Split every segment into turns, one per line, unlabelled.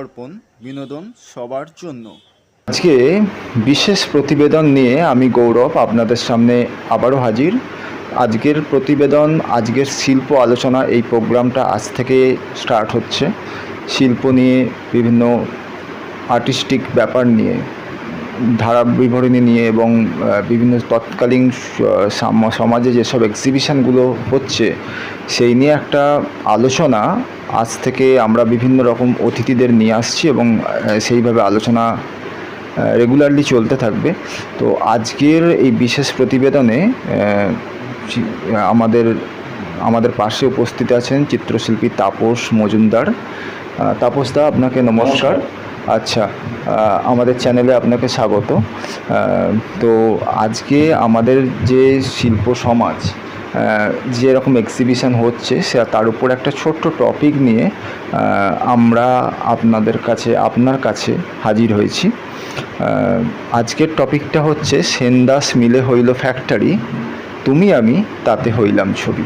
দর্পণ বিনোদন সবার জন্য।
আজকে বিশেষ প্রতিবেদন নিয়ে আমি গৌরব আপনাদের সামনে আবারও হাজির। আজকের প্রতিবেদন, আজকের শিল্প আলোচনা এই প্রোগ্রামটা আজ থেকে স্টার্ট হচ্ছে। শিল্প নিয়ে বিভিন্ন আর্টিস্টিক ব্যাপার নিয়ে, ধারা বিবরণী নিয়ে এবং বিভিন্ন তৎকালীন সমাজে যেসব এক্সিবিশনগুলো হচ্ছে, সেই নিয়ে একটা আলোচনা আজ থেকে আমরা বিভিন্ন রকম অতিথিদের নিয়ে আসছি এবং সেইভাবে আলোচনা রেগুলারলি চলতে থাকবে। তো আজকের এই বিশেষ প্রতিবেদনে আমাদের আমাদের পাশে উপস্থিত আছেন চিত্রশিল্পী তাপস মজুমদার। তাপসদা আপনাকে নমস্কার। আচ্ছা আমাদের চ্যানেলে আপনাকে স্বাগত। তো আজকে আমাদের যে শিল্প সমাজ যেরকম এক্সিবিশন হচ্ছে, সে তার উপর একটা ছোট্ট টপিক নিয়ে আমরা আপনাদের কাছে, আপনার কাছে হাজির হয়েছি। আজকের টপিকটা হচ্ছে, সেনদাস মিলে হইল ফ্যাক্টরি তুমি আমি তাতে হইলাম ছবি।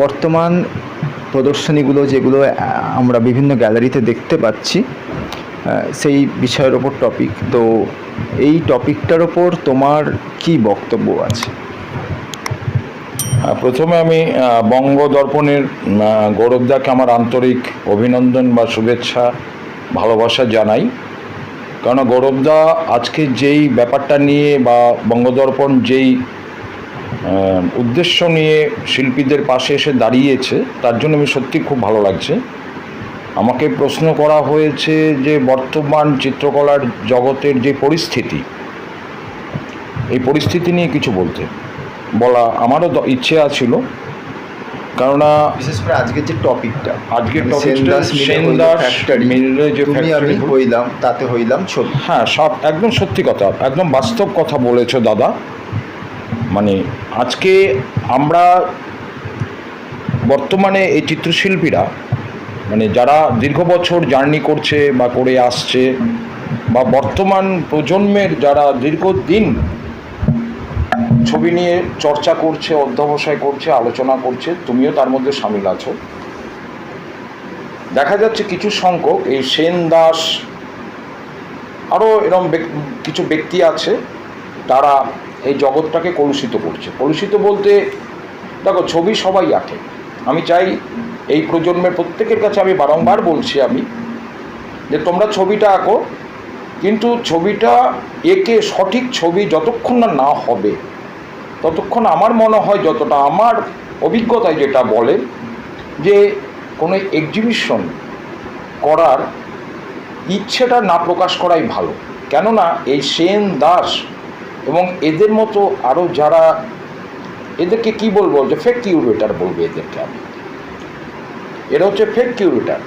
বর্তমান প্রদর্শনীগুলো যেগুলো আমরা বিভিন্ন গ্যালারিতে দেখতে পাচ্ছি সেই বিষয়ের ওপর টপিক তো এই টপিকটার ওপর তোমার কি বক্তব্য আছে?
প্রথমে আমি বঙ্গ দর্পণের গৌরবদাকে আমার আন্তরিক অভিনন্দন বা শুভেচ্ছা, ভালোবাসা জানাই। কারণ গৌরবদা আজকে যেই ব্যাপারটা নিয়ে বা বঙ্গদর্পণ যেই উদ্দেশ্য নিয়ে শিল্পীদের পাশে এসে দাঁড়িয়েছে, তার জন্য আমি সত্যি খুব ভালো লাগছে। আমাকে প্রশ্ন করা হয়েছে যে বর্তমান চিত্রকলার জগতের যে পরিস্থিতি, এই পরিস্থিতি নিয়ে কিছু বলতে। বলা আমারও ইচ্ছে আছিল। কেননা
বিশেষ করে আজকের যে টপিকটা
আজকের
মানে
টপিকটা
মিলে
যে
আমি হইলাম তাতে হইলাম ছবি
হ্যাঁ সব একদম সত্যি কথা একদম বাস্তব কথা বলেছ দাদা। মানে আজকে আমরা বর্তমানে এই চিত্রশিল্পীরা মানে যারা দীর্ঘ বছর জার্নি করছে বা করে আসছে বা বর্তমান প্রজন্মের যারা দীর্ঘদিন ছবি নিয়ে চর্চা করছে, অধ্যবসায় করছে, আলোচনা করছে, তুমিও তার মধ্যে সামিল আছো। দেখা যাচ্ছে কিছু সংখ্যক, এই সেন দাস আরও এরকম কিছু ব্যক্তি আছে, তারা এই জগৎটাকে কলুষিত করছে। কলুষিত বলতে, দেখো, ছবি সবাই আঁকে। আমি চাই এই প্রজন্মের প্রত্যেকের কাছে আমি বারংবার বলছি আমি যে তোমরা ছবিটা আঁকো, কিন্তু ছবিটা একে সঠিক ছবি যতক্ষণ না না হবে ততক্ষণ আমার মনে হয় যতটা আমার অভিজ্ঞতায় যেটা বলে, যে কোনো এক্সিবিশন করার ইচ্ছেটা না প্রকাশ করাই ভালো। কেননা এই সেন দাস এবং এদের মতো আরও যারা, এদেরকে কি বলব? যে ফেক কিউরেটার বলবে এদেরকে আমি। এরা হচ্ছে ফেক কিউরেটার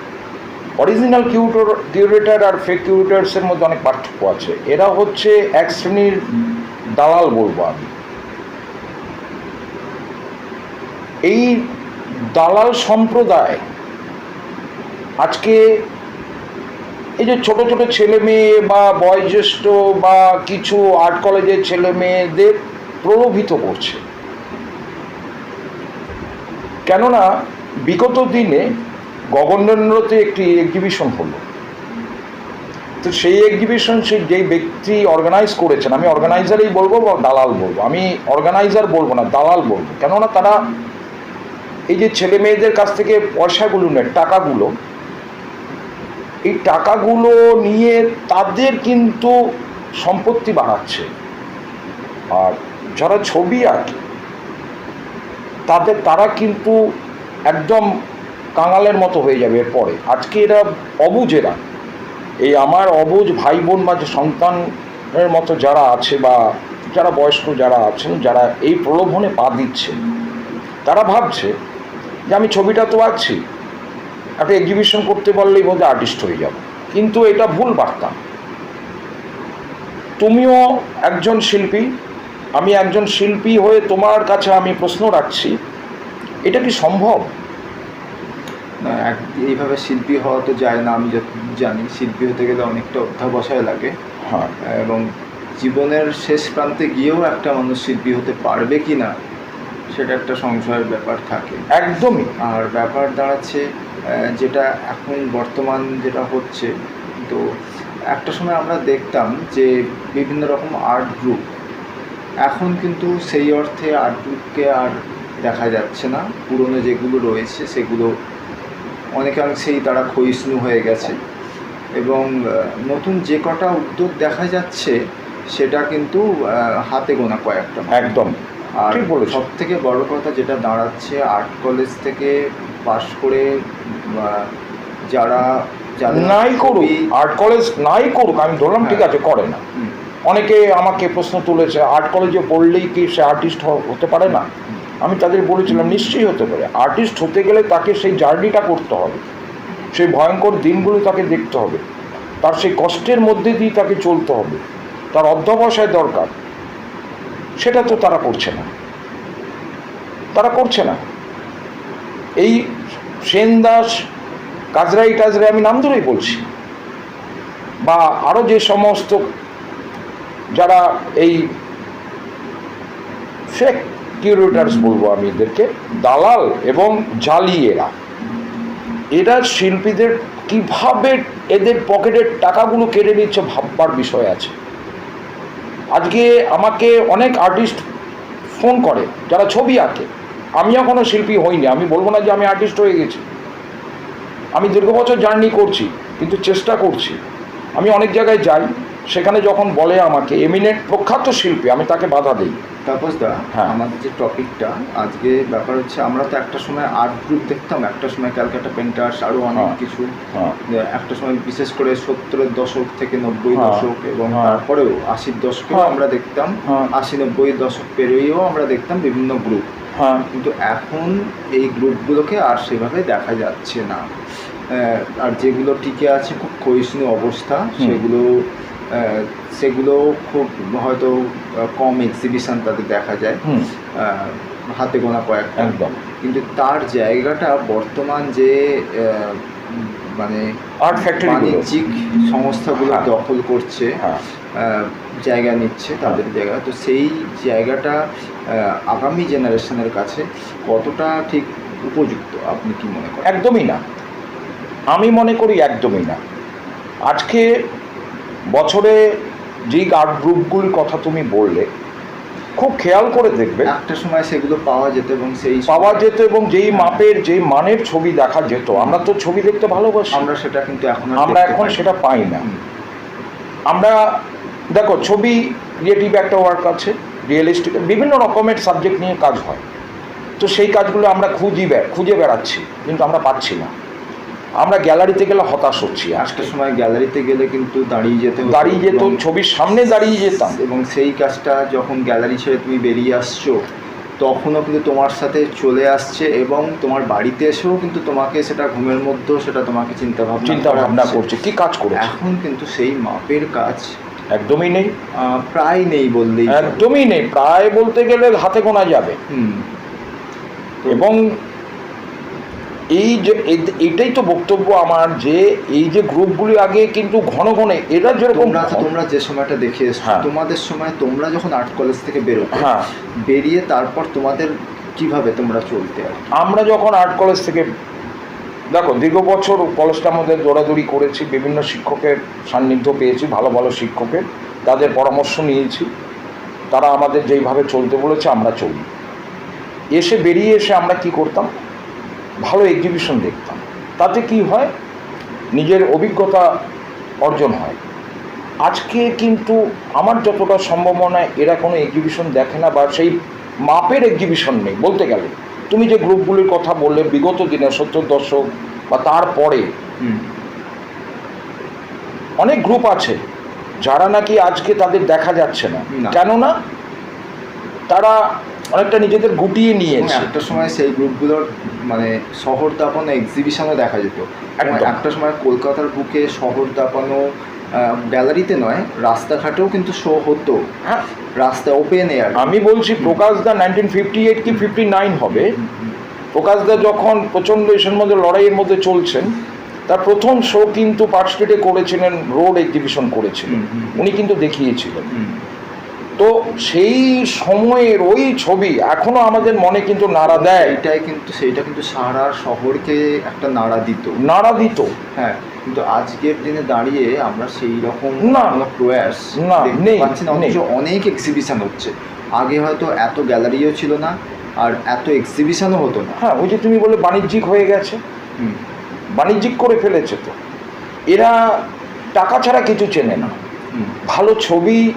অরিজিনাল কিউটোর কিউরেটার আর ফেক কিউরেটার্সের মধ্যে অনেক পার্থক্য আছে। এরা হচ্ছে এক শ্রেণির দালাল বলব আমি। এই দালাল সম্প্রদায় আজকে এই যে ছোট ছোট ছেলে মেয়ে বা বয়োজ্যেষ্ঠ বা কিছু আর্ট কলেজের ছেলে মেয়েদের প্রলোভিত করছে। কেননা বিগত দিনে গগনেন্দ্রতে একটি এক্সিবিশন হলো। তো সেই এক্সিবিশন সেই যেই ব্যক্তি অর্গানাইজ করেছেন, আমি অর্গানাইজারই বলব বা দালাল বলব, আমি অর্গানাইজার বলব না, দালাল বলব। কেননা তারা এই যে ছেলে মেয়েদের কাছ থেকে পয়সাগুলো নেয়, টাকাগুলো, এই টাকাগুলো নিয়ে তাদের কিন্তু সম্পত্তি বাড়াচ্ছে। আর যারা ছবি আঁকে, তাদের, তারা কিন্তু একদম কাঙালের মতো হয়ে যাবে এরপরে। আজকে এরা অবুজেরা এই আমার অবুজ ভাই বোন বা সন্তানের মতো যারা আছে বা যারা বয়স্ক যারা আছেন, যারা এই প্রলোভনে পা দিচ্ছেন তারা ভাবছে যে আমি ছবিটা তো আঁকছি একটা এক্সিবিশন করতে পারলেই বোধহয় আর্টিস্ট হয়ে যাব। কিন্তু এটা ভুল বার্তা। তুমিও একজন শিল্পী আমি একজন শিল্পী হয়ে তোমার কাছে আমি প্রশ্ন রাখছি এটা কি সম্ভব?
না এইভাবে শিল্পী হওয়া তো যায় না আমি যত জানি শিল্পী হতে গেলে অনেকটা অধ্যাবসায় লাগে।
হ্যাঁ।
এবং জীবনের শেষ প্রান্তে গিয়েও একটা মানুষ শিল্পী হতে পারবে কি না সেটা একটা সংশয়ের ব্যাপার থাকে।
একদমই।
আর ব্যাপার দাঁড়াচ্ছে যেটা এখন বর্তমান যেটা হচ্ছে তো একটা সময় আমরা দেখতাম যে বিভিন্ন রকম আর্ট গ্রুপ এখন কিন্তু সেই অর্থে আর্ট গ্রুপকে আর দেখা যাচ্ছে না। পুরনো যেগুলো রয়েছে সেগুলো অনেকাংশেই তারা ক্ষয়িষ্ণু হয়ে গেছে। এবং নতুন যে কটা উদ্যোগ দেখা যাচ্ছে সেটা কিন্তু হাতে গোনা কয়েকটা।
একদম।
আর। সব থেকে বড় কথা যেটা দাঁড়াচ্ছে আর্ট কলেজ থেকে পাশ করে যারা
নাই করুক আর্ট কলেজ নাই করুক আমি ধরলাম ঠিক
হ্যাঁ।
আছে করে না। অনেকে আমাকে প্রশ্ন তুলেছে আর্ট কলেজে পড়লেই কি সে আর্টিস্ট হতে পারে না? আমি তাদের বলেছিলাম নিশ্চয়ই হতে পারে। আর্টিস্ট হতে গেলে তাকে সেই জার্নিটা করতে হবে। সেই ভয়ঙ্কর দিনগুলো তাকে দেখতে হবে। তার সেই কষ্টের মধ্যে দিয়ে তাকে চলতে হবে। তার অধ্যবসায় দরকার। সেটা তো তারা করছে না। তারা করছে না। এই সেন দাস, কাজরাই টাজরাই আমি নাম ধরেই বলছি। বা আরও যে সমস্ত যারা এই ফেক কিউরেটার্স বলব আমি এদেরকে, দালাল এবং জালি এরা এরা শিল্পীদের কীভাবে এদের পকেটের টাকাগুলো কেড়ে নিচ্ছে ভাববার বিষয় আছে। আজকে আমাকে অনেক আর্টিস্ট ফোন করে, যারা ছবি আঁকে। আমিও কোনো শিল্পী হইনি, আমি বলব না যে আমি আর্টিস্ট হয়ে গেছি। আমি দীর্ঘ বছর জার্নি করছি, কিন্তু চেষ্টা করছি। আমি অনেক জায়গায় যাই সেখানে যখন বলে আমাকে এমিনেন্ট প্রখ্যাত শিল্পী আমি তাকে বাধা দিই
তাপস দা
হ্যাঁ।
আমাদের যে টপিকটা আজকে ব্যাপার হচ্ছে আমরা তো একটা সময় আর্ট গ্রুপ দেখতাম একটা সময় ক্যালকাটা পেন্টার্স আরও অনেক
হ্যাঁ।
কিছু
হ্যাঁ
একটা সময় বিশেষ করে সত্তরের দশক থেকে নব্বই
হ্যাঁ।
দশক এবং। তারপরেও আশির দশকেও। আমরা দেখতাম। আশি নব্বই দশক পেরিয়েও আমরা দেখতাম বিভিন্ন গ্রুপ
হ্যাঁ
কিন্তু এখন এই গ্রুপগুলোকে আর সেভাবে দেখা যাচ্ছে না আর যেগুলো টিকে আছে খুব ক্ষয়িষ্ণু অবস্থা সেগুলো সেগুলো খুব হয়তো কম এক্সিবিশন তাদের দেখা যায়। হাতে গোনা কয়েকটা।
একদম।
কিন্তু তার জায়গাটা বর্তমান যে মানে
আর্ট ফ্যাক্টরি
বাণিজ্যিক সংস্থাগুলো
হ্যাঁ।
দখল করছে
হ্যাঁ।
জায়গা নিচ্ছে তাদের জায়গা। তো সেই জায়গাটা আগামী জেনারেশনের কাছে কতটা ঠিক উপযুক্ত? আপনি কি মনে করেন?
একদমই না। আমি মনে করি একদমই না। আজকে বছরে যেই আর্ট গ্রুপগুলির কথা তুমি বললে খুব খেয়াল করে দেখবে।
একটা সময় সেগুলো পাওয়া যেত এবং সেই
পাওয়া যেত এবং যেই মাপের যেই মানের ছবি দেখা যেত আমরা তো ছবি দেখতে ভালোবাসি।
আমরা সেটা কিন্তু এখন
আমরা এখন সেটা পাই না। আমরা দেখো ছবি ক্রিয়েটিভ একটা ওয়ার্ক আছে রিয়েলিস্টিক বিভিন্ন রকমের সাবজেক্ট নিয়ে কাজ হয়। তো সেই কাজগুলো আমরা খুঁজি খুঁজে বেড়াচ্ছি কিন্তু আমরা পাচ্ছি না। আমরা গ্যালারিতে গেলে হতাশ হচ্ছি
আজকের সময় গ্যালারিতে গেলে কিন্তু দাঁড়িয়ে যেতে
দাঁড়িয়ে যেত ছবির সামনে দাঁড়িয়ে যেতাম।
এবং সেই কাজটা যখন গ্যালারি ছেড়ে তুমি বেরিয়ে আসছো তখনও কিন্তু তোমার সাথে চলে আসছে এবং তোমার বাড়িতে এসেও কিন্তু তোমাকে সেটা ঘুমের মধ্যেও সেটা তোমাকে চিন্তা ভাবনা
চিন্তা ভাবনা করছে কি কাজ করে
এখন কিন্তু সেই মাপের কাজ
একদমই নেই।
প্রায় নেই বললেই
একদমই নেই প্রায় বলতে গেলে হাতে গোনা যাবে।
হুম।
এবং এই যে এটাই তো বক্তব্য আমার যে এই যে গ্রুপগুলি আগে কিন্তু ঘন ঘন এরা যেরকম
তোমরা তোমরা যে সময়টা দেখে
হ্যাঁ।
তোমাদের সময় তোমরা যখন আর্ট কলেজ থেকে বেরো
হ্যাঁ।
বেরিয়ে তারপর তোমাদের কীভাবে তোমরা চলতে
আমরা যখন আর্ট কলেজ থেকে দেখো দীর্ঘ বছর কলেজটার মধ্যে দৌড়াদৌড়ি করেছি বিভিন্ন শিক্ষকের সান্নিধ্য পেয়েছি ভালো ভালো শিক্ষকের তাদের পরামর্শ নিয়েছি তারা আমাদের যেইভাবে চলতে বলেছে আমরা চলি। এসে বেরিয়ে এসে আমরা কি করতাম? ভালো এক্সিবিশন দেখতাম। তাতে কি হয়? নিজের অভিজ্ঞতা অর্জন হয়। আজকে কিন্তু আমার যতটা সম্ভব মনে এরা কোনো এক্সিবিশন দেখে না বা সেই মাপের এক্সিবিশন নেই। বলতে গেলে তুমি যে গ্রুপগুলির কথা বললে বিগত দিনে সত্তর দশক বা তারপরে অনেক গ্রুপ আছে যারা নাকি আজকে তাদের দেখা যাচ্ছে না। কেননা তারা অনেকটা নিজেদের গুটিয়ে নিয়েছে।
একটা সময় সেই গ্রুপগুলোর মানে শহর দাপানো এক্সিবিশনও দেখা যেত। একটা সময় কলকাতার বুকে শহর দাপানো গ্যালারিতে নয় রাস্তাঘাটেও কিন্তু শো হতো।
হ্যাঁ।
রাস্তা ওপেন এয়ার
আমি বলছি Prakash da nineteen fifty eight কি ফিফটি নাইন হবে প্রকাশ দা যখন প্রচণ্ড এসের মধ্যে লড়াইয়ের মধ্যে চলছেন তার প্রথম শো কিন্তু পার্ক স্ট্রিটে করেছিলেন। রোড এক্সিবিশন করেছিলেন। উনি কিন্তু দেখিয়েছিলেন। তো সেই সময়ের ওই ছবি এখনও আমাদের মনে কিন্তু নাড়া দেয়।
এটাই কিন্তু সেইটা কিন্তু সারা শহরকে একটা নাড়া দিত।
নাড়া দিত।
হ্যাঁ কিন্তু আজকের দিনে দাঁড়িয়ে আমরা সেই রকম
না।
প্রয়াস
না, নেই,
না অথচ অনেক এক্সিবিশন হচ্ছে। আগে হয়তো এত গ্যালারিও ছিল না আর এত এক্সিবিশনও হতো না।
হ্যাঁ ওই যে তুমি বলে বাণিজ্যিক হয়ে গেছে।
হুম,
বাণিজ্যিক করে ফেলেছে তো। এরা টাকা ছাড়া কিছু চেনে না। ভালো ছবি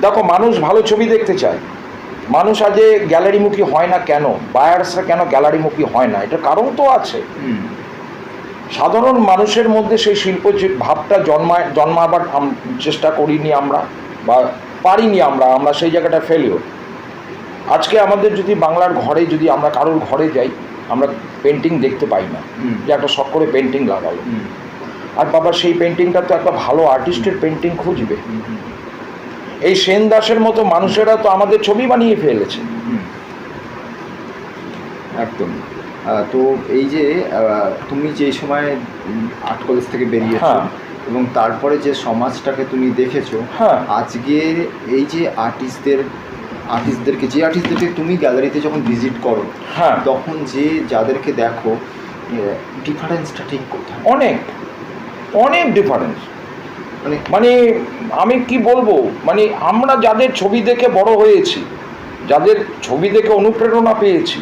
দেখো মানুষ ভালো ছবি দেখতে চায়। মানুষ আজে গ্যালারিমুখী হয় না কেন? বায়ার্সরা কেন গ্যালারিমুখী হয় না? এটার কারণ তো আছে। সাধারণ মানুষের মধ্যে সেই শিল্প ভাবটা জন্মায় জন্মাবার চেষ্টা করিনি আমরা বা পারিনি আমরা আমরা সেই জায়গাটা ফেলিও আজকে আমাদের যদি বাংলার ঘরে যদি আমরা কারোর ঘরে যাই আমরা পেন্টিং দেখতে পাই না। যে একটা শখ করে পেন্টিং লাগালো। আর বাবা সেই পেন্টিংটা তো একটা ভালো আর্টিস্টের পেন্টিং খুঁজবে। এই সেন দাসের মতো মানুষেরা তো আমাদের ছবি বানিয়ে ফেলেছে।
হুম। একদম তো এই যে তুমি যে সময় আর্ট কলেজ থেকে বেরিয়েছো
হ্যাঁ।
এবং তারপরে যে সমাজটাকে তুমি দেখেছ
হ্যাঁ।
আজকে এই যে আর্টিস্টদের আর্টিস্টদেরকে যে আর্টিস্টদেরকে তুমি গ্যালারিতে যখন ভিজিট করো
হ্যাঁ।
তখন যে যাদেরকে দেখো ডিফারেন্সটা ঠিক কোথায়?
অনেক অনেক ডিফারেন্স
মানে
মানে আমি কি বলব? মানে আমরা যাদের ছবি দেখে বড় হয়েছি যাদের ছবি দেখে অনুপ্রেরণা পেয়েছি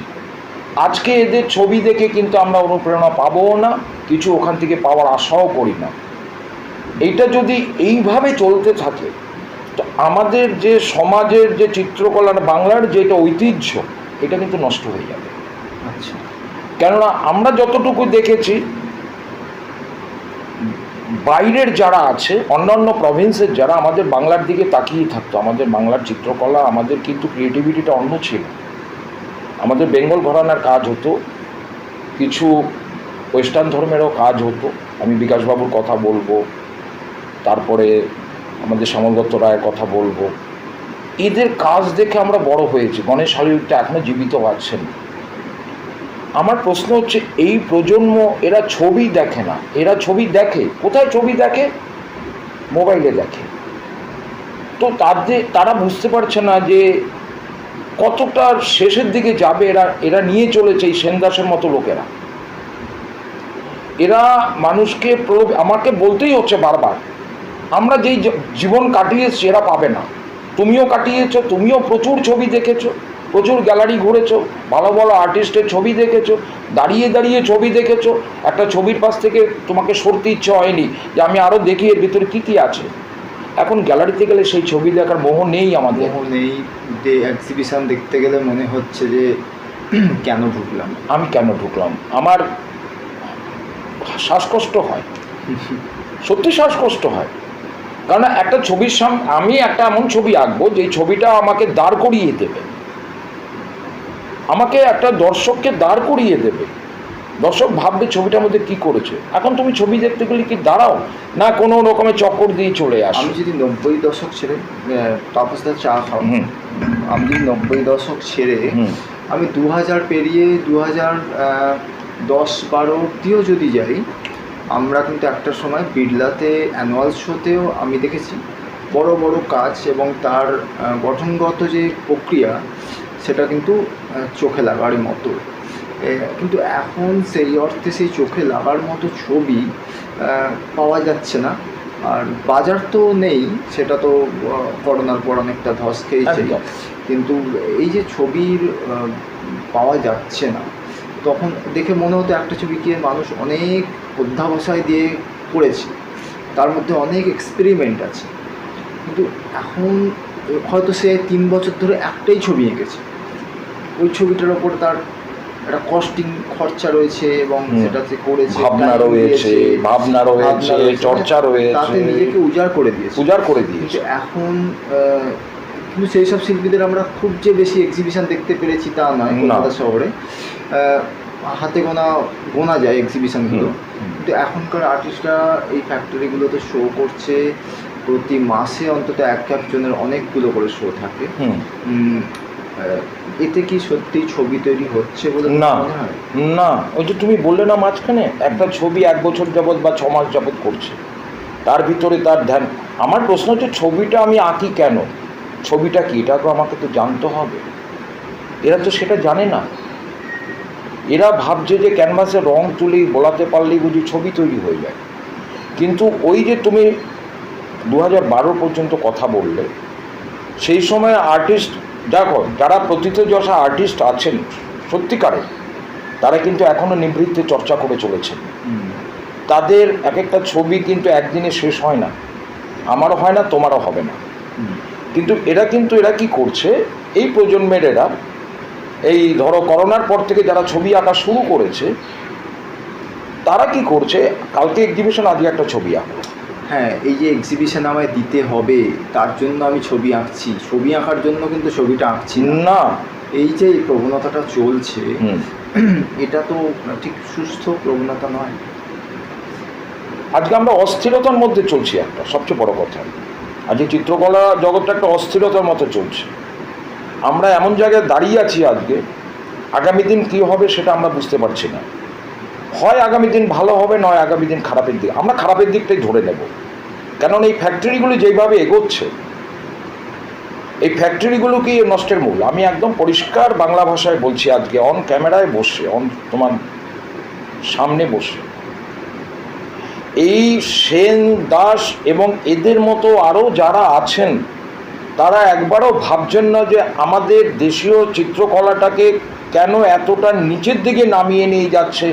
আজকে এদের ছবি দেখে কিন্তু আমরা অনুপ্রেরণা পাবো না কিছু ওখান থেকে পাওয়ার আশাও করি না। এইটা যদি এইভাবে চলতে থাকে তো আমাদের যে সমাজের যে চিত্রকলার বাংলার যেটা ঐতিহ্য এটা কিন্তু নষ্ট হয়ে যাবে।
আচ্ছা।
কেননা আমরা যতটুকু দেখেছি বাইরের যারা আছে, অন্যান্য প্রভিন্সের যারা আমাদের বাংলার দিকে তাকিয়ে থাকতো, আমাদের বাংলার চিত্রকলা, আমাদের কিন্তু ক্রিয়েটিভিটিটা অন্য ছিল। আমাদের বেঙ্গল ঘরানার কাজ হতো, কিছু ওয়েস্টার্ন ধর্মেরও কাজ হতো, আমি বিকাশবাবুর কথা বলব, তারপরে আমাদের শ্যামল দত্ত রায়ের কথা বলব। এদের কাজ দেখে আমরা বড় হয়েছি। গণেশ হালিউডটা এখনও জীবিত আছেন। আমার প্রশ্ন হচ্ছে, এই প্রজন্ম এরা ছবি দেখে না। এরা ছবি দেখে। কোথায় ছবি দেখে? মোবাইলে দেখে। তো তাদের তারা বুঝতে পারছে না যে, কতটা শেষের দিকে যাবে এরা এরা নিয়ে চলেছে এই সেনদাসের মতো লোকেরা। এরা মানুষকে আমাকে বলতেই হচ্ছে বারবার, আমরা যেই জীবন কাটিয়েছি এরা পাবে না। তুমিও কাটিয়েছ, তুমিও প্রচুর ছবি দেখেছ। প্রচুর গ্যালারি ঘুরেছো ভালো ভালো আর্টিস্টের ছবি দেখেছ দাঁড়িয়ে দাঁড়িয়ে ছবি দেখেছ। একটা ছবির পাশ থেকে তোমাকে সরতে ইচ্ছে হয়নি যে আমি আরও দেখি এর ভিতরে কী কী আছে। এখন গ্যালারিতে গেলে সেই ছবি দেখার মোহ নেই আমাদের।
মোহ নেই। যে এক্সিবিশন দেখতে গেলে মনে হচ্ছে যে কেন ঢুকলাম?
আমি কেন ঢুকলাম? আমার শ্বাসকষ্ট হয়। সত্যি শ্বাসকষ্ট হয়। কারণ একটা ছবির সাম আমি একটা এমন ছবি আঁকবো যে ছবিটা আমাকে দাঁড় করিয়ে দেবে। আমাকে একটা দর্শককে দাঁড় করিয়ে দেবে। দর্শক ভাববে ছবিটার মধ্যে কি করেছে। এখন তুমি ছবি দেখতে গেলে কি দাঁড়াও? না কোনো রকমের চক্কর দিয়ে চলে আসো।
আমি যদি নব্বই দশক ছেড়ে তাপসদা চা খাও আমি যদি নব্বই দশক ছেড়ে আমি দু হাজার পেরিয়ে দু হাজার দশ বারো অব্দিও যদি যাই আমরা কিন্তু একটা সময় বিড়লাতে অ্যানুয়াল শোতেও আমি দেখেছি। বড় বড় কাজ এবং তার গঠনগত যে প্রক্রিয়া সেটা কিন্তু চোখে লাগার মতো। কিন্তু এখন সেই অর্থে সেই চোখে লাগার মতো ছবি পাওয়া যাচ্ছে না। আর বাজার তো নেই সেটা তো করোনার পর অনেকটা ধস খেয়েছে। কিন্তু এই যে ছবির পাওয়া যাচ্ছে না তখন দেখে মনে হতো একটা ছবিকে মানুষ অনেক অধ্যাবসায় দিয়ে করেছে। তার মধ্যে অনেক এক্সপেরিমেন্ট আছে। কিন্তু এখন হয়তো সে তিন বছর ধরে একটাই ছবি এঁকেছে। ওই ছবিটার ওপর তার একটা কস্টিং খরচা রয়েছে এবং। সেটা সে করেছে
ভাবনা রয়েছে ভাবনা রয়েছে চর্চা রয়েছে তাতে
নিজেকে উজাড় করে দিয়েছে
পূজার করে দিয়েছে
এখন কিন্তু সেই সব শিল্পীদের আমরা খুব যে বেশি এক্সিবিশন দেখতে পেরেছি তা নয়। কলকাতা শহরে হাতে গোনা গোনা যায় এক্সিবিশনগুলো। কিন্তু এখনকার আর্টিস্টরা এই ফ্যাক্টরিগুলোতে শো করছে প্রতি মাসে অন্তত এক একজনের অনেকগুলো করে শো থাকে এতে কি সত্যি ছবি তৈরি হচ্ছে বলে
না। না। ওই যে তুমি বললে না মাঝখানে একটা ছবি এক বছর যাবৎ বা ছ মাস যাবৎ করছে। তার ভিতরে তার ধ্যান। আমার প্রশ্ন হচ্ছে ছবিটা আমি আঁকি কেন? ছবিটা কি? এটা তো আমাকে তো জানতে হবে। এরা তো সেটা জানে না। এরা ভাবছে যে ক্যানভাসে রং তুলি বলাতে পারলেই বুঝি ছবি তৈরি হয়ে যায়। কিন্তু ওই যে তুমি দু হাজার বারো পর্যন্ত কথা বললে সেই সময় আর্টিস্ট দেখো, যারা প্রথিতযশা আর্টিস্ট আছেন, সত্যিকারে, তারা কিন্তু এখনও নিবৃত্তে চর্চা করে চলেছে তাদের এক একটা ছবি কিন্তু একদিনে শেষ হয় না। আমারও হয় না, তোমারও হবে না। কিন্তু এরা কিন্তু, এরা কি করছে, এই প্রজন্মের এরা, এই ধরো করোনার পর থেকে যারা ছবি আঁকা শুরু করেছে, তারা কি করছে, কালকে এক্সিবিশন আজকে একটা ছবি আঁকলো।
হ্যাঁ এই যে এক্সিবিশন আমায় দিতে হবে তার জন্য আমি ছবি আঁকছি। ছবি আঁকার জন্য কিন্তু ছবিটা আঁকছি না। এই যে এই প্রবণতাটা চলছে এটা তো ঠিক সুস্থ প্রবণতা নয়।
আজকে আমরা অস্থিরতার মধ্যে চলছি একটা সবচেয়ে বড় কথা। আজকে চিত্রকলা জগৎটা একটা অস্থিরতার মতো চলছে। আমরা এমন জায়গায় দাঁড়িয়ে আছি আজকে আগামী দিন কী হবে সেটা আমরা বুঝতে পারছি না। হয় আগামী দিন ভালো হবে, নয় আগামী দিন খারাপের দিক। আমরা খারাপের দিকটাই ধরে নেব। কারণ এই ফ্যাক্টরিগুলো যেইভাবে এগোচ্ছে, এই ফ্যাক্টরিগুলো কি নষ্টের মূল? আমি একদম পরিষ্কার বাংলা ভাষায় বলছি আজকে অন ক্যামেরায় বসে অন তোমার সামনে বসে। এই সেন দাস এবং এদের মতো আরও যারা আছেন, তারা একবারও ভাবছেন না যে আমাদের দেশীয় চিত্রকলাটাকে কেন এতটা নিচের দিকে নামিয়ে নিয়ে যাচ্ছে।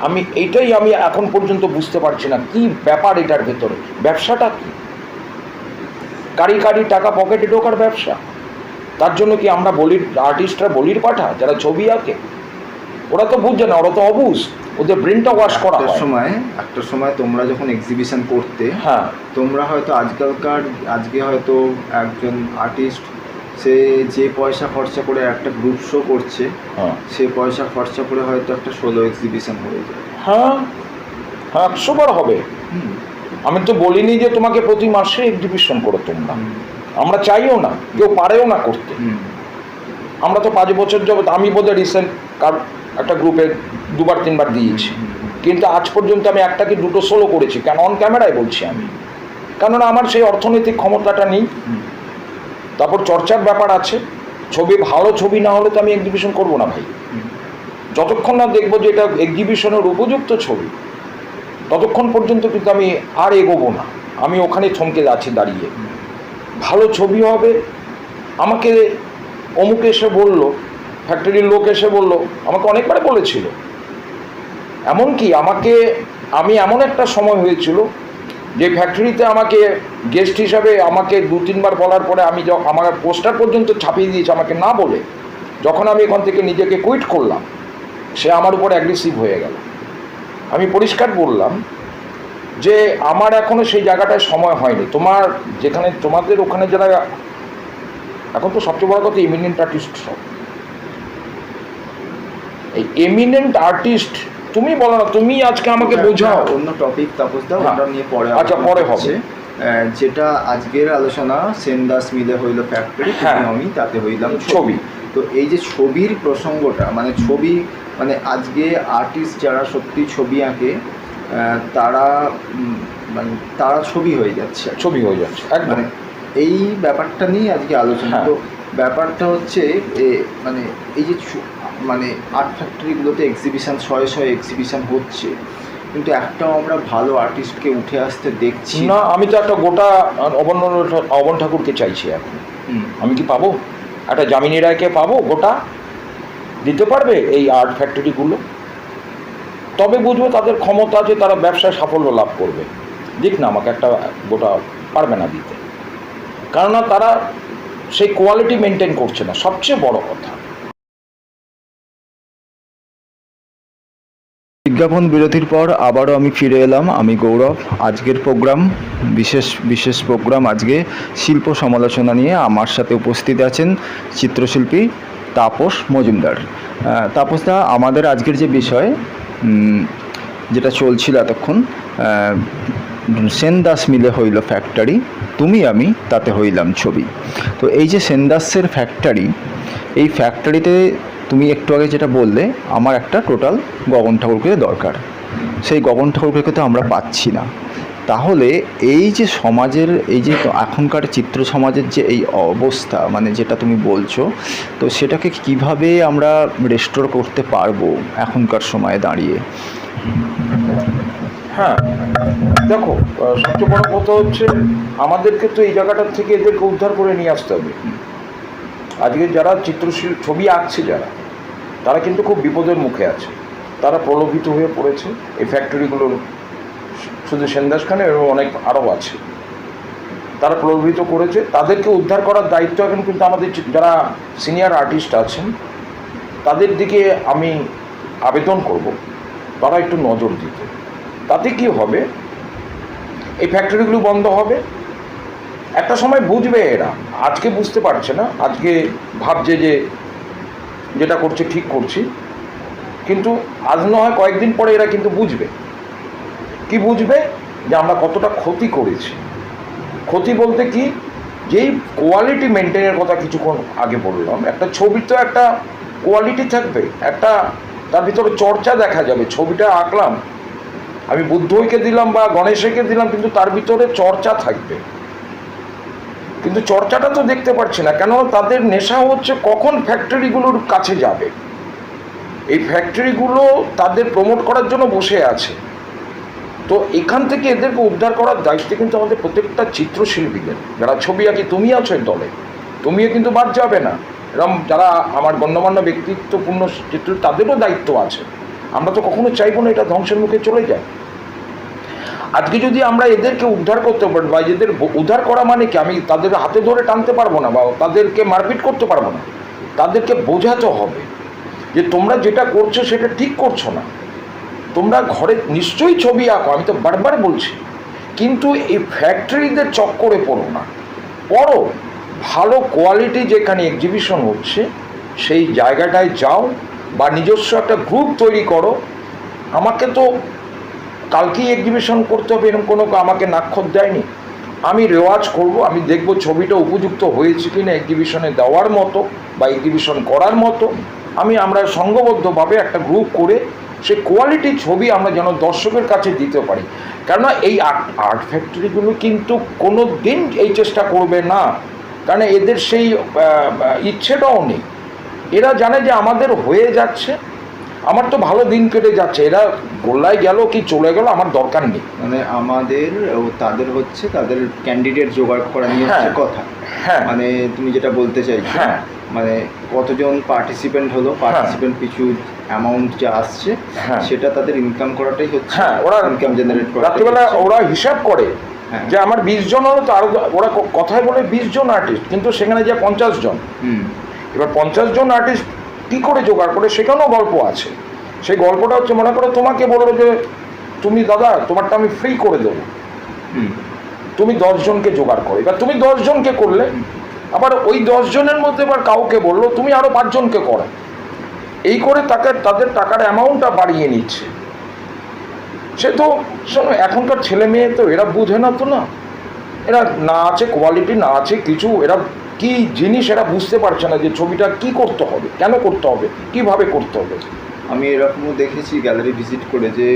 আমি এটাই আমি এখন পর্যন্ত বুঝতে পারছি না কি ব্যাপার এটার ভেতরে। ব্যবসাটা কি? কারি কারি টাকা পকেটে ঢোকার ব্যবসা। তার জন্য কি আমরা বলির আর্টিস্টরা বলির পাঠা যারা ছবি আঁকে? ওরা তো বুঝছে না ওরা তো অবুঝ। ওদের ব্রেনটা ওয়াশ করা হয়।
সময় একটা সময় তোমরা যখন এক্সিবিশন করতে
হ্যাঁ।
তোমরা হয়তো আজকালকার আজকে হয়তো একজন আর্টিস্ট সে যে পয়সা খরচা করে একটা গ্রুপ শো করছে
হ্যাঁ।
সে পয়সা খরচা করে হয়তো একটা সোলো এক্সিবিশন হয়ে যায়।
হ্যাঁ হ্যাঁ একশো বার হবে। আমি তো বলিনি যে তোমাকে প্রতি মাসে এক্সিবিশন করো তোমরা। আমরা চাইও না কেউ পারেও না করতে। আমরা তো পাঁচ বছর যাবত আমি বোধহয় রিসেন্ট কার একটা গ্রুপে দুবার তিনবার দিয়েছি। কিন্তু আজ পর্যন্ত আমি একটা কি দুটো সোলো করেছি? কেন? অন ক্যামেরায় বলছি আমি। কেননা আমার সেই অর্থনৈতিক ক্ষমতাটা নেই। তারপর চর্চার ব্যাপার আছে। ছবি, ভালো ছবি না হলে তো আমি এক্সিবিশন করব না ভাই। যতক্ষণ না দেখব যে এটা এক্সিবিশনের উপযুক্ত ছবি, ততক্ষণ পর্যন্ত কিন্তু আমি আর এগোবো না। আমি ওখানে থমকে যাচ্ছি দাঁড়িয়ে। ভালো ছবি হবে। আমাকে অমুক এসে বলল ফ্যাক্টরির লোক এসে বলল, আমাকে অনেকবার বলেছিল। এমনকি আমাকে, আমি এমন একটা সময় হয়েছিল যে ফ্যাক্টরিতে আমাকে গেস্ট হিসাবে আমাকে দু, তিনবার বলার পরে আমি আমার পোস্টার পর্যন্ত ছাপিয়ে দিয়েছে, আমাকে না বলে যখন আমি এখান থেকে নিজেকে কুইট করলাম, সে আমার উপর অ্যাগ্রেসিভ হয়ে গেল। আমি পরিষ্কার বললাম যে আমার এখনও সেই জায়গাটায় সময় হয়নি। তোমার যেখানে, তোমাদের ওখানে যারা এখন তো সবচেয়ে বড় কথা এমিনেন্ট আর্টিস্ট সব। এই এমিনেন্ট আর্টিস্ট তুমি বলো না তুমি আজকে আমাকে বোঝাও
অন্য টপিক তাপস দা
হ্যাঁ।
ওটা নিয়ে পরে
আচ্ছা, পরে। হবে।
যেটা আজকের আলোচনা সেনদাস মিলে হইল ফ্যাক্টরি
হ্যাঁ।
আমি তাতে হইলাম
ছবি।
তো এই যে ছবির প্রসঙ্গটা মানে ছবি মানে আজকে আর্টিস্ট যারা সত্যি ছবি আঁকে তারা মানে তারা ছবি হয়ে যাচ্ছে
ছবি হয়ে যাচ্ছে একদম
মানে এই ব্যাপারটা নিয়ে আজকে আলোচনা
হ্যাঁ।
তো ব্যাপারটা হচ্ছে মানে এই যে মানে আর্ট ফ্যাক্টরিগুলোতে এক্সিবিশান শয়ে শয়ে এক্সিবিশান হচ্ছে। কিন্তু একটাও আমরা ভালো আর্টিস্টকে উঠে আসতে দেখছি
না। আমি তো একটা গোটা অবন অবন ঠাকুরকে চাইছি এখন। আমি কি পাবো? একটা জামিনী রায়কে পাবো গোটা? দিতে পারবে এই আর্ট ফ্যাক্টরিগুলো তবে বুঝব তাদের ক্ষমতা আছে তারা ব্যবসায় সাফল্য লাভ করবে। দিক না আমাকে একটা গোটা পারবে না দিতে। কেননা তারা সেই কোয়ালিটি মেনটেন করছে না। সবচেয়ে বড় কথা।
বিজ্ঞাপন বিরতির পর আবারও আমি ফিরে এলাম, আমি গৌরব। আজকের প্রোগ্রাম, বিশেষ বিশেষ প্রোগ্রাম আজকে শিল্প সমালোচনা নিয়ে আমার সাথে উপস্থিত আছেন চিত্রশিল্পী তাপস মজুমদার। তাপসদা আমাদের আজকের যে বিষয় যেটা চলছিল এতক্ষণ সেনদাস মিলে হইল ফ্যাক্টরি তুমি আমি তাতে হইলাম ছবি। তো এই যে সেনদাসের ফ্যাক্টরি এই ফ্যাক্টরিতে তুমি একটু আগে যেটা বললে, আমার একটা টোটাল গগন ঠাকুরকে দরকার। সেই গগন ঠাকুরকে তো আমরা পাচ্ছি না। তাহলে এই যে সমাজের, এই যে এখনকার চিত্র সমাজের যে এই অবস্থা মানে যেটা তুমি বলছো, তো সেটাকে কীভাবে আমরা রেস্টোর করতে পারব এখনকার সময়ে দাঁড়িয়ে?
হ্যাঁ দেখো সবচেয়ে বড় কথা হচ্ছে আমাদেরকে তো এই জায়গাটার থেকে এদেরকে উদ্ধার করে নিয়ে আসতে হবে। আজকে যারা চিত্রশিল ছবি আঁকছে যারা, তারা কিন্তু খুব বিপদের মুখে আছে। তারা প্রলোভিত হয়ে পড়েছে। এই ফ্যাক্টরিগুলোর শুধু সেন্দাস খানে এবং অনেক আরও আছে। তারা প্রলোভিত করেছে। তাদেরকে উদ্ধার করার দায়িত্ব এখন কিন্তু আমাদের যারা সিনিয়র আর্টিস্ট আছেন, তাদের দিকে আমি আবেদন করব। তারা একটু নজর দিতে। তাতে কি হবে? এই ফ্যাক্টরিগুলো বন্ধ হবে। একটা সময় বুঝবে এরা। আজকে বুঝতে পারছে না, আজকে ভাবছে যে যেটা করছে ঠিক করছি। কিন্তু আজ না হয় কয়েকদিন পরে এরা কিন্তু বুঝবে। কি বুঝবে? যে আমরা কতটা ক্ষতি করেছি। ক্ষতি বলতে কি? যেই কোয়ালিটি মেনটেনের কথা কিছুক্ষণ আগে বললাম, একটা ছবি তো একটা কোয়ালিটি থাকবে। একটা তার ভিতরে চর্চা দেখা যাবে, ছবিটা আঁকলাম। আমি বুদ্ধকে দিলাম বা গণেশকে দিলাম, কিন্তু তার ভিতরে চর্চা থাকবে। কিন্তু চর্চাটা তো দেখতে পাচ্ছি না। কেন তাদের নেশা হচ্ছে কখন ফ্যাক্টরিগুলোর কাছে যাবে? এই ফ্যাক্টরিগুলো তাদের প্রমোট করার জন্য বসে আছে। তো এখান থেকে এদেরকে উদ্ধার করার দায়িত্ব কিন্তু আমাদের প্রত্যেকটা চিত্রশিল্পীদের যারা ছবি আঁকি তুমি আছো এর দলে। তুমিও কিন্তু বাদ যাবে না। এরম যারা আমার গণ্যমান্য ব্যক্তিত্বপূর্ণ চিত্র, তাদেরও দায়িত্ব আছে। আমরা তো কখনো চাইব না এটা ধ্বংসের মুখে চলে যায়। আজকে যদি আমরা এদেরকে উদ্ধার করতে পারি, বা এদের উদ্ধার করা মানে কি? আমি তাদের হাতে ধরে টানতে পারব না, বা তাদেরকে মারপিট করতে পারব না। তাদেরকে বোঝাতে হবে যে তোমরা যেটা করছ সেটা ঠিক করছ না। তোমরা ঘরে নিশ্চয়ই ছবি আঁকো, আমি তো বারবার বলছি। কিন্তু এই ফ্যাক্টরিদের চক্করে পড়ো না। পড়ো, ভালো কোয়ালিটি যেখানে এক্সিবিশন হচ্ছে, সেই জায়গাটায় যাও, বা নিজস্ব একটা গ্রুপ তৈরি করো। আমাকে তো কালকেই এক্সিবিশন করতে হবে, এরকম কোনো আমাকে নাক্ষর দেয়নি। আমি রেওয়াজ করব, আমি দেখব ছবিটা উপযুক্ত হয়েছে কি না এক্সিবিশনে দেওয়ার মতো বা এক্সিবিশন করার মতো। আমি আমরা সংঘবদ্ধভাবে একটা গ্রুপ করে সে কোয়ালিটি ছবি আমরা যেন দর্শকের কাছে দিতে পারি। কেননা এই আর্ট আর্ট ফ্যাক্টরিগুলো কিন্তু কোনো দিন এই চেষ্টা করবে না। কারণ এদের সেই ইচ্ছেটাও নেই। এরা জানে যে আমাদের হয়ে যাচ্ছে। আমার তো ভালো দিন কেটে যাচ্ছে এরা গোল্লায় গেল কি চলে গেল আমার দরকার নেই
মানে আমাদের ও তাদের হচ্ছে তাদের ক্যান্ডিডেট জোগাড় করা নিয়ে হচ্ছে
হ্যাঁ।
কথা
হ্যাঁ
মানে তুমি যেটা বলতে চাইছো
হ্যাঁ।
মানে কতজন পার্টিসিপেন্ট হলো পার্টিসিপেন্ট পিছু অ্যামাউন্ট যা আসছে
হ্যাঁ।
সেটা তাদের ইনকাম করাটাই হচ্ছে
হ্যাঁ ওরা
ইনকাম জেনারেট করে
রাত্রিবেলা ওরা হিসাব করে
হ্যাঁ।
যে আমার বিশ জন হলো তো আরও ওরা কথায় বলে বিশ জন আর্টিস্ট কিন্তু সেখানে যে পঞ্চাশ জন
হুম
এবার পঞ্চাশ জন আর্টিস্ট কী করে জোগাড় করে সেখানেও গল্প আছে। সেই গল্পটা হচ্ছে মনে করো তোমাকে বলল যে তুমি দাদা তোমারটা আমি ফ্রি করে দেবো।
হুম।
তুমি দশজনকে জোগাড় করো। এবার তুমি দশজনকে করলে আবার ওই দশজনের মধ্যে এবার কাউকে বলল তুমি আরও পাঁচজনকে করো। এই করে তাকে তাদের টাকার অ্যামাউন্টটা বাড়িয়ে নিচ্ছে। সে তো শোনো এখনকার ছেলে মেয়ে তো এরা বুঝে না তো না। এরা না আছে কোয়ালিটি না আছে কিছু এরা কি জিনিস এরা বুঝতে পারছে না যে ছবিটা কি করতে হবে, কেন করতে হবে, কীভাবে করতে হবে?
আমি এরকমও দেখেছি গ্যালারি ভিজিট করে যে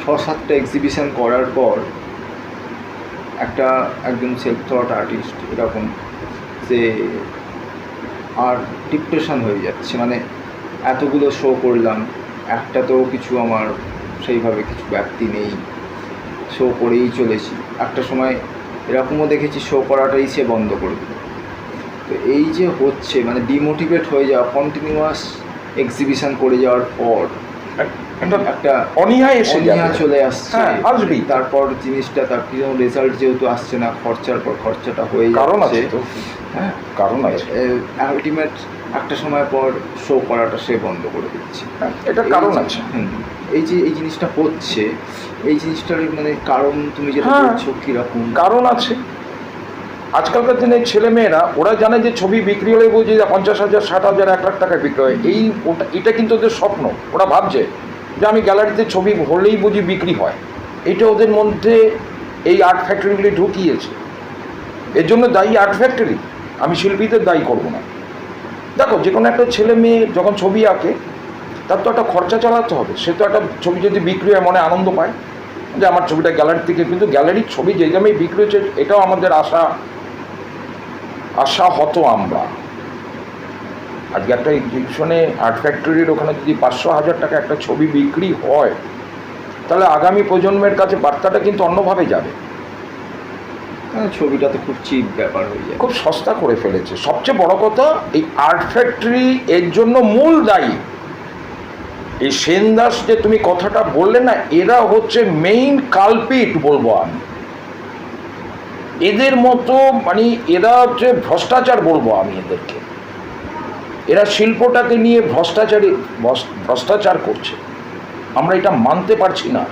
ছ সাতটা এক্সিবিশন করার পর একটা একজন সেলফ থট আর্টিস্ট এরকম যে আর ডিপ্রেশন হয়ে যাচ্ছে। মানে এতগুলো শো করলাম একটা তো কিছু আমার সেইভাবে কিছু ব্যক্তি নেই। শো করেই চলেছি। একটা সময় এরকমও দেখেছি শো করাটাই সে বন্ধ করে দিল। তো এই যে হচ্ছে মানে ডিমোটিভেট হয়ে যাওয়া কন্টিনিউয়াস এক্সিবিশন করে যাওয়ার পর
একটা
একটা
অনীহা এসে
অনীহা চলে আসছে।
হ্যাঁ, আসবেই।
তারপর জিনিসটা তার রেজাল্ট যেহেতু আসছে না খরচার পর খরচাটা হয়ে
কারণ আছে
হ্যাঁ।
কারণ আছে।
আলটিমেট একটা সময় পর শো করাটা সে বন্ধ করে দিচ্ছে।
হ্যাঁ, এটা কারণ আছে।
এই যে এই জিনিসটা হচ্ছে এই জিনিসটার মানে কারণ তুমি যেটা
হ্যাঁ।
বলছো কীরকম?
কারণ আছে। আজকালকার দিনে ছেলে মেয়েরা ওরা জানে যে ছবি বিক্রি হলে বুঝি যে পঞ্চাশ হাজার ষাট হাজার এক লাখ টাকায় বিক্রি হয়। এই ওটা এটা কিন্তু ওদের স্বপ্ন। ওরা ভাবছে যে আমি গ্যালারিতে ছবি হলেই বুঝি বিক্রি হয়। এটা ওদের মধ্যে এই আর্ট ফ্যাক্টরিগুলি ঢুকিয়েছে। এর জন্য দায়ী আর্ট ফ্যাক্টরি আমি শিল্পীদের দায়ী করব না। দেখো যে কোনো একটা ছেলে মেয়ে যখন ছবি আঁকে, তার তো একটা খরচা চালাতে হবে। সে তো একটা ছবি যদি বিক্রি হয়, মনে আনন্দ পায়। যে আমার ছবিটা গ্যালারি থেকে, কিন্তু গ্যালারির ছবি যে দামে বিক্রি হচ্ছে, এটাও আমাদের আশা আশা হতো আমরা। আজকে একটা এক্সিবিশনে আর্ট ফ্যাক্টরির ওখানে যদি পাঁচশো হাজার টাকা একটা ছবি বিক্রি হয়, তাহলে আগামী প্রজন্মের কাছে বার্তাটা কিন্তু অন্যভাবে যাবে।
হ্যাঁ, ছবিটা তো খুব চিপ ব্যাপার হয়ে যায়।
খুব সস্তা করে ফেলেছে। সবচেয়ে বড় কথা এই আর্ট ফ্যাক্টরি এর জন্য মূল দায়ী। এই সেনদাস যে তুমি কথাটা বললে না এরা হচ্ছে মেইন কালপিট বলব আমি। এদের মতো মানে এরা হচ্ছে ভ্রষ্টাচার বলব আমি এদেরকে। এরা শিল্পটাকে নিয়ে ভ্রষ্টাচারী ভ্রষ্টাচার করছে। আমরা এটা মানতে পারছি না।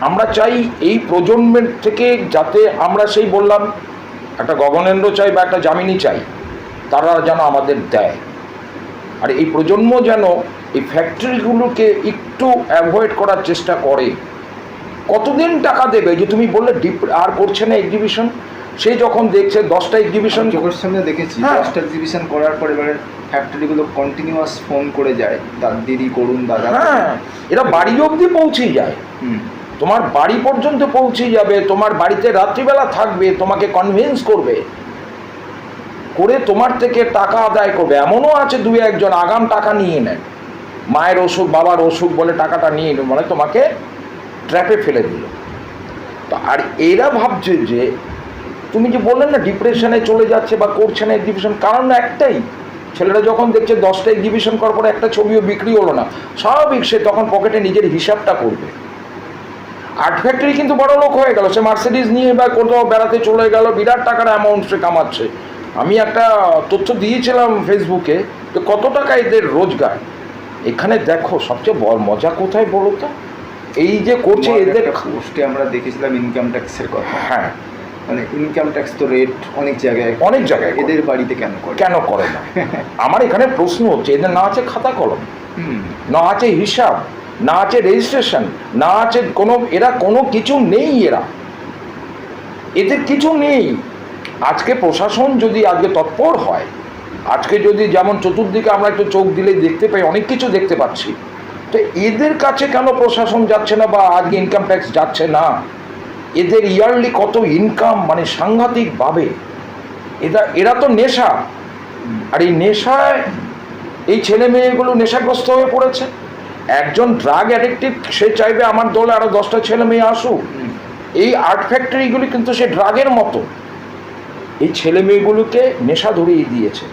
আমরা চাই এই প্রজন্মের থেকে যাতে আমরা সেই বললাম একটা গগনেন্দ্র চাই বা একটা জামিনী চাই তারা যেন আমাদের দেয়। আর এই প্রজন্ম যেন এই ফ্যাক্টরিগুলোকে একটু অ্যাভয়েড করার চেষ্টা করে। কতদিন টাকা দেবে? যে তুমি বললে ডিপ আর করছে না এক্সিবিশন সে যখন দেখছে দশটা এক্সিবিশন
চোখের সামনে দেখেছি
হ্যাঁ।
দশটা এক্সিবিশন করার পরে এবারে ফ্যাক্টরিগুলো কন্টিনিউয়াস ফোন করে যায়। দাদা দিদি করুন দাদা
হ্যাঁ এরা বাড়ি অবধি পৌঁছেই যায়।
হুম।
তোমার বাড়ি পর্যন্ত পৌঁছে যাবে, তোমার বাড়িতে রাত্রিবেলা থাকবে, তোমাকে কনভিন্স করবে, করে তোমার থেকে টাকা আদায় করবে। এমনও আছে দু একজন, আগাম টাকা নিয়ে নেন মায়ের অসুখ, বাবার অসুখ বলে টাকাটা নিয়ে নেবে মানে তোমাকে ট্র্যাপে ফেলে দিল। তো আর এরা ভাবছে যে, তুমি যে বললেন না ডিপ্রেশনে চলে যাচ্ছে বা করছে না এক্সিবিশন কারণ একটাই, ছেলেরা যখন দেখছে দশটা এক্সিবিশন করার পরে একটা ছবিও বিক্রি হলো না, স্বাভাবিক সে তখন পকেটে নিজের হিসাবটা করবে। আর্ট ফ্যাক্টরি কিন্তু বড় লোক হয়ে গেল। সে মার্সিডিজ নিয়ে বা কোথাও বেড়াতে চলে গেল বিরাট টাকার অ্যামাউন্ট সে কামাচ্ছে। আমি একটা তথ্য দিয়েছিলাম ফেসবুকে যে কত টাকা এদের রোজগার? এখানে দেখো সবচেয়ে বড় মজা কোথায় বলো তো? এই যে করছে এদের
পোস্টে আমরা দেখেছিলাম ইনকাম ট্যাক্সের কথা।
হ্যাঁ।
মানে ইনকাম ট্যাক্স তো রেট অনেক জায়গায়
অনেক জায়গায়
এদের বাড়িতে কেন করে?
কেন করে না? আমার এখানে প্রশ্ন হচ্ছে এদের না আছে খাতা কলম?
হুম।
না আছে হিসাব? না আছে রেজিস্ট্রেশন না আছে কোনো, এরা কোনো কিছু নেই এরা। এদের কিছু নেই। আজকে প্রশাসন যদি আজকে তৎপর হয়, আজকে যদি যেমন চতুর্দিকে আমরা একটু চোখ দিলে দেখতে পাই, অনেক কিছু দেখতে পাচ্ছি, তো এদের কাছে কেন প্রশাসন যাচ্ছে না বা আজকে ইনকাম ট্যাক্স যাচ্ছে না? এদের ইয়ারলি কত ইনকাম মানে সাংঘাতিকভাবে? এরা এরা তো নেশা। আর এই নেশায়, এই ছেলে মেয়েগুলো নেশাগ্রস্ত হয়ে পড়েছে। একজন ড্রাগ অ্যাডিক্টিভ সে চাইবে আমার দলে আরও দশটা ছেলে মেয়ে আসুক। এই আর্ট ফ্যাক্টরিগুলি কিন্তু সে ড্রাগের মতো। এই ছেলে মেয়েগুলোকে নেশা ধরিয়ে দিয়েছে।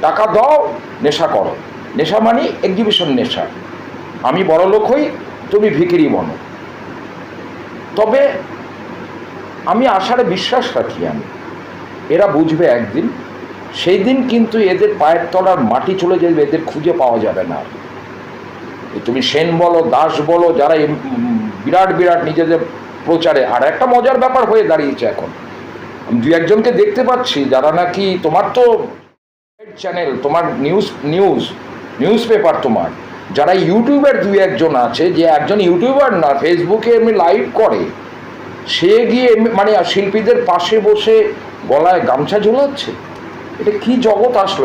টাকা দাও, নেশা করো। নেশা মানে এক্সিবিশন নেশা। আমি বড় লোক হই, তুমি ভিকিরি বনো। তবে আমি আশারে বিশ্বাস রাখি আমি। এরা বুঝবে একদিন, সেই দিন কিন্তু এদের পায়ের তলার মাটি চলে যাবে, এদের খুঁজে পাওয়া যাবে না। আর। তুমি সেন বলো, দাস বলো, যারা বিরাট বিরাট নিজেদের প্রচারে। আর একটা মজার ব্যাপার হয়ে দাঁড়িয়েছে এখন। দু একজনকে দেখতে পাচ্ছি, যারা নাকি তোমার তো চ্যানেল তোমার নিউজ নিউজ নিউজ পেপার তোমার। যারা ইউটিউবের দুই একজন আছে, যে একজন ইউটিউবার না, ফেসবুকে এমনি লাইভ করে, সে গিয়ে মানে শিল্পীদের পাশে বসে গলায় গামছা ঝোলাচ্ছে। এটা কি জগৎ আসলো?